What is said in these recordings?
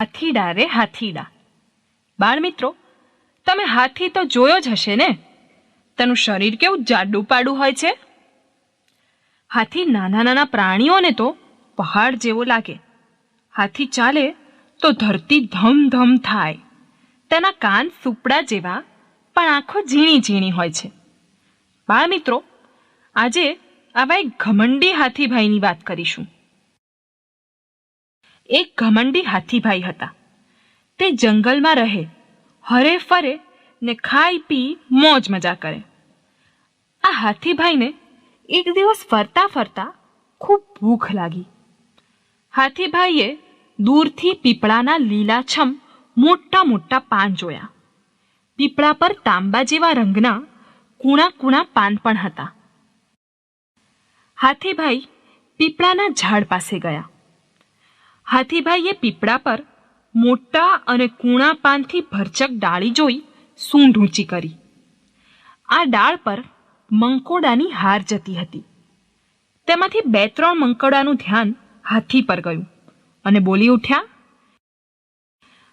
હાથીડા રે હાથીડા. બાળમિત્રો, તમે હાથી તો જોયો જ હશે ને? તેનું શરીર કેવું જાડું પાડું હોય છે? હાથી નાના નાના પ્રાણીઓને તો પહાડ જેવો લાગે. હાથી ચાલે તો ધરતી ધમ ધમ થાય. તેના કાન સુપડા જેવા, પણ આંખો ઝીણી ઝીણી હોય છે. બાળમિત્રો, આજે આવા એક ઘમંડી હાથીભાઈની વાત કરીશું. એક ઘમંડી હાથીભાઈ હતા. તે જંગલમાં રહે, હરે ફરે ને ખાઈ પી મોજ મજા કરે. આ હાથીભાઈને એક દિવસ ફરતા ફરતા ખૂબ ભૂખ લાગી. હાથીભાઈએ દૂરથી પીપળાના લીલાછમ મોટા મોટા પાન જોયા. પીપળા પર તાંબા જેવા રંગના કૂણા કૂણા પાન પણ હતા. હાથીભાઈ પીપળાના ઝાડ પાસે ગયા. હાથીભાઈએ પીપળા પર મોટા અને કૂણા પાનથી ભરચક ડાળી જોઈ સૂંઢ ઊંચી કરી. આ ડાળ પર મંકોડાની હાર જતી હતી. તેમાંથી બે ત્રણ મંકોડાનું ધ્યાન હાથી પર ગયું અને બોલી ઉઠ્યા,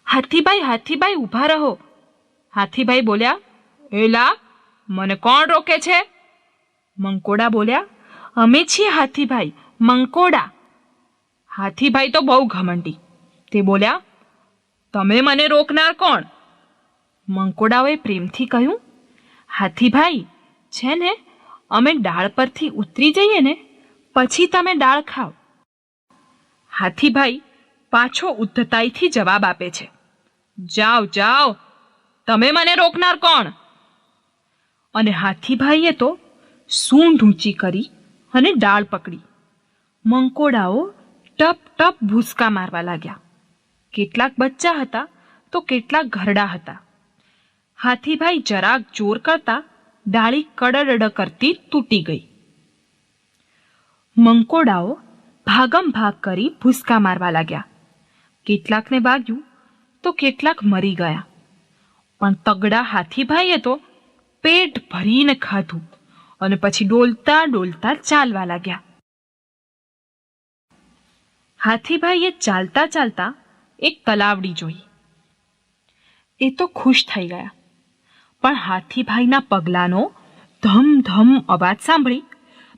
હાથીભાઈ હાથીભાઈ, ઊભા રહો. હાથીભાઈ બોલ્યા, એલા, મને કોણ રોકે છે? મંકોડા બોલ્યા, અમે છીએ હાથીભાઈ, મંકોડા. હાથીભાઈ તો બહુ ઘમંડી. તે બોલ્યા, તમે મને રોકનાર કોણ? મંકોડાઓએ પ્રેમથી કહ્યું, હાથીભાઈ, છે ને, અમે ડાળ પરથી ઉતરી જઈએ ને, પછી તમે ડાળ ખાઓ. હાથીભાઈ પાછો ઉદ્ધતાઈથી જવાબ આપે છે, જાઓ જાઓ, તમે મને રોકનાર કોણ? અને હાથીભાઈએ તો સૂંઢ ઊંચી કરી અને ડાળ પકડી. મંકોડાઓ ટપ ટપ ભૂસકા મારવા લાગ્યા. કેટલાક બચ્ચા હતા તો કેટલાક ઘરડા હતા. હાથીભાઈ જરાક જોર કરતા ડાળી કડડડ કરતી તૂટી ગઈ. મંકોડાઓ ભાગમ ભાગ કરી ભૂસકા મારવા લાગ્યા. કેટલાકને વાગ્યું તો કેટલાક મરી ગયા. પણ તગડા હાથીભાઈએ તો પેટ ભરીને ખાધું અને પછી ડોલતા ડોલતા ચાલવા લાગ્યા. હાથીભાઈએ ચાલતા ચાલતા એક તલાવડી જોઈ. એ તો ખુશ થઈ ગયા. પણ હાથીભાઈના પગલાંનો ધમ ધમ અવાજ સાંભળી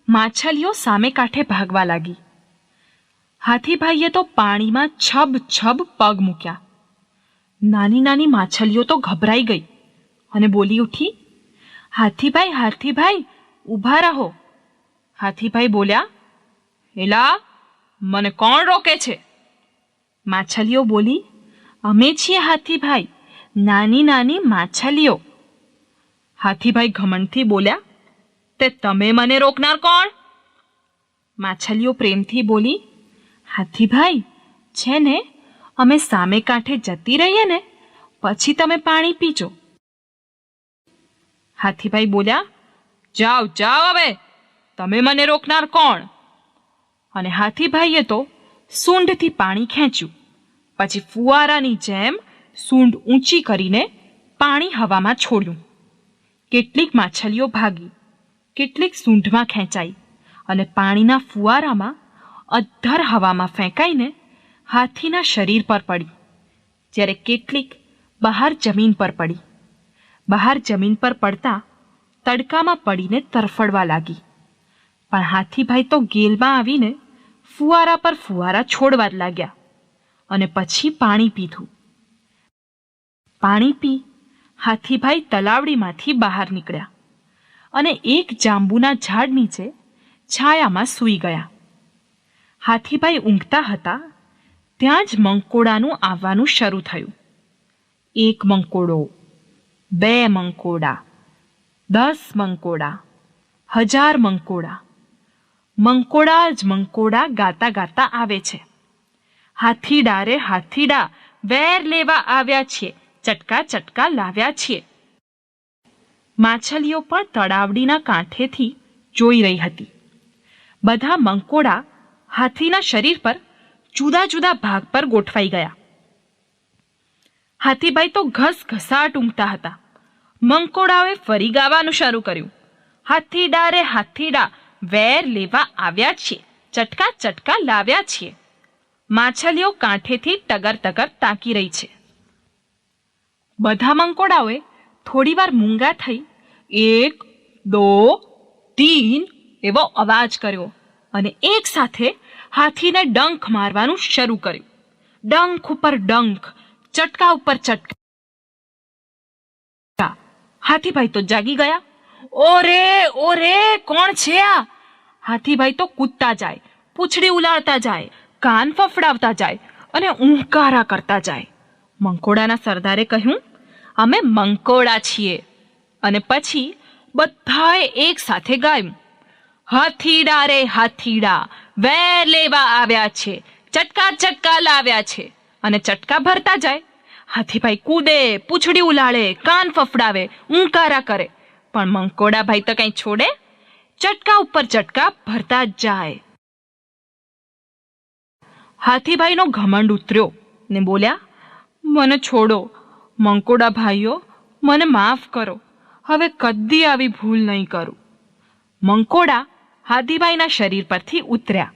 માછલીઓ સામે કાંઠે ભાગવા લાગી. હાથીભાઈએ તો પાણીમાં છબ છબ પગ મૂક્યા. નાની નાની માછલીઓ તો ગભરાઈ ગઈ અને બોલી ઉઠી, હાથીભાઈ હાથીભાઈ, ઊભા રહો. હાથીભાઈ બોલ્યા, એલા મને કોણ રોકે છે? માછલીઓ બોલી, અમે છીએ હાથીભાઈ, નાની નાની માછલીઓ. હાથીભાઈ ઘમંડથી બોલ્યા, તે તમે મને રોકનાર કોણ? માછલીઓ પ્રેમથી બોલી, હાથીભાઈ, છે ને, અમે સામે કાંઠે જતી રહીએ ને, પછી તમે પાણી પીજો. હાથીભાઈ બોલ્યા, જાઓ જાઓ હવે, તમે મને રોકનાર કોણ? અને હાથીભાઈએ તો સૂંઢથી પાણી ખેંચ્યું. પછી ફુવારાની જેમ સૂંઢ ઊંચી કરીને પાણી હવામાં છોડ્યું. કેટલીક માછલીઓ ભાગી, કેટલીક સૂંઢમાં ખેંચાઈ અને પાણીના ફુવારામાં અધ્ધર હવામાં ફેંકાઈને હાથીના શરીર પર પડી. જ્યારે કેટલીક બહાર જમીન પર પડી. બહાર જમીન પર પડતા તડકામાં પડીને તરફડવા લાગી. પણ હાથીભાઈ તો ગેલમાં આવીને ફુવારા પર ફુવારા છોડવા જ લાગ્યા અને પછી પાણી પીધું. પાણી પી હાથીભાઈ તલાવડીમાંથી બહાર નીકળ્યા અને એક જાંબુના ઝાડ નીચે છાયામાં સૂઈ ગયા. હાથીભાઈ ઊંઘતા હતા, ત્યાં જ મંકોડાનું આવવાનું શરૂ થયું. એક મંકોડો, બે મંકોડા, દસ મંકોડા, હજાર મંકોડા મંકોડા જ મંકોડા ગાતા ગાતા આવે છે. હાથીડા રે હાથીડા વેર લેવા આવ્યા છીએ, ચટકા ચટકા લાવ્યા છીએ. માછલીઓ પણ તળાવડીના કાંઠેથી જોઈ રહી હતી. બધા મંકોડા હાથીના શરીર પર જુદા જુદા ભાગ પર ગોઠવાઈ ગયા. હાથીભાઈ તો ઘસ ઘસાટ ઊંઘતા હતા. મંકોડાઓએ ફરી ગાવાનું શરૂ કર્યું. હાથીડા રે હાથીડા વેર લેવા આવ્યા છીએ. ચટકા ચટકા લાવ્યા છીએ. માછલીઓ કાંઠેથી ટગર ટગર તાકી રહી છે. બધા મંકોડાઓએ થોડીવાર મૂંગા થઈ એક, દો, તીન એવો અવાજ કર્યો અને એક સાથે હાથીને ડંખ મારવાનું શરૂ કર્યું. ડંખ ઉપર ડંખ, ચટકા ઉપર ચટકા. હાથીભાઈ તો જાગી ગયા. ઓરે ઓરે, કોણ છે આ? હાથીભાઈ તો કૂદતા જાય, પૂંછડી ઉલાળતા જાય, કાન ફફડાવતા જાય અને ઊંકારા કરતા જાય. મંકોડાના સરદારે કહ્યું, અમે મંકોડા છીએ. અને પછી બધાએ એક સાથે ગાયું હાથીડા રે હાથીડા, વેર લેવા આવ્યા છે, ચટકા ચટકા લાવ્યા છે. અને ચટકા ભરતા જાય, હાથીભાઈ કૂદે, પૂંછડી ઉલાળે, કાન ફફડાવે ઊંકારા કરે. પણ મંકોડાભાઈ તો કંઈ છોડે? ચટકા ઉપર ચટકા ભરતા જ જાય. હાથીભાઈનો ઘમંડ ઉતર્યો ને બોલ્યા, મને છોડો મંકોડા ભાઈઓ મને માફ કરો. હવે કદી આવી ભૂલ નહીં કરું. મંકોડા હાથીભાઈના શરીર પરથી ઉતર્યા.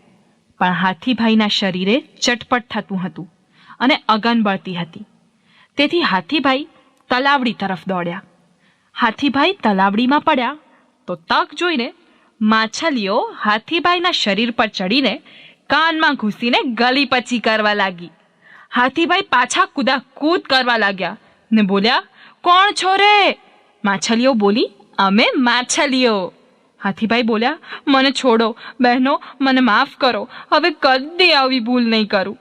પણ હાથીભાઈના શરીરે ચટપટ થતું હતું અને અગન બળતી હતી. તેથી હાથીભાઈ તલાવડી તરફ દોડ્યા. હાથીભાઈ તલાવડીમાં પડ્યા તો તક જોઈને માછલીઓ હાથીભાઈના શરીર પર ચડીને કાનમાં ઘૂસીને ગલી પચી કરવા લાગી. હાથીભાઈ પાછા કુદા કૂદ કરવા લાગ્યા ને બોલ્યા, કોણ છો રે? માછલીઓ બોલી, અમે માછલીઓ. હાથીભાઈ બોલ્યા, મને છોડો, બહેનો, મને માફ કરો, હવે કદી આવી ભૂલ નહીં કરું.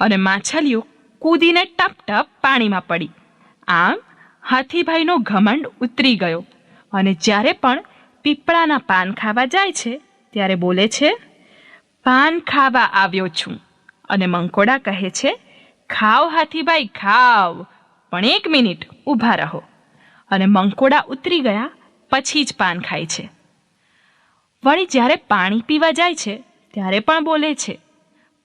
અને માછલીઓ કૂદીને ટપ ટપ પાણીમાં પડી. આમ હાથીભાઈનો ઘમંડ ઉતરી ગયો અને જ્યારે પણ પીપળાના પાન ખાવા જાય છે, ત્યારે બોલે છે, પાન ખાવા આવ્યો છું. અને મંકોડા કહે છે ખાવ હાથીભાઈ ખાવ પણ એક મિનિટ ઊભા રહો. અને મંકોડા ઉતરી ગયા, પછી જ પાન ખાય છે. વળી જ્યારે પાણી પીવા જાય છે, ત્યારે પણ બોલે છે,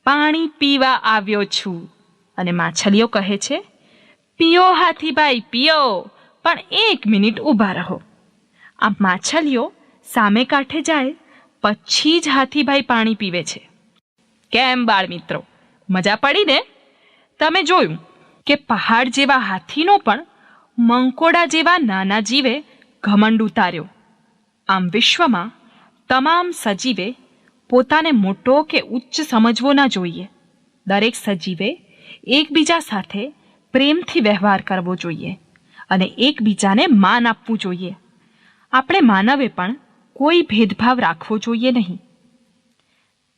પાણી પીવા આવ્યો છું. અને માછલીઓ કહે છે પીઓ હાથીભાઈ પીઓ પણ એક મિનિટ ઊભા રહો આ માછલીઓ સામે કાંઠે જાય પછી જ હાથીભાઈ પાણી પીવે છે કેમ બાળ મિત્રો મજા પડી ને તમે જોયું કે પહાડ જેવા હાથીનો પણ મંકોડા જેવા નાના જીવે ઘમંડ ઉતાર્યો આમ વિશ્વમાં તમામ સજીવે પોતાને મોટો કે ઉચ્ચ સમજવો ના જોઈએ દરેક સજીવે એકબીજા સાથે પ્રેમથી વ્યવહાર કરવો જોઈએ અને એકબીજાને માન આપવું જોઈએ. આપણે માનવે પણ કોઈ ભેદભાવ રાખવો જોઈએ નહીં.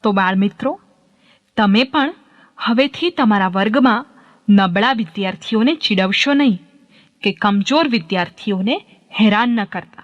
તો બાળ મિત્રો તમે પણ હવેથી તમારા વર્ગમાં નબળા વિદ્યાર્થીઓને ચીડવશો નહીં કે કમજોર વિદ્યાર્થીઓને હેરાન ન કરતા.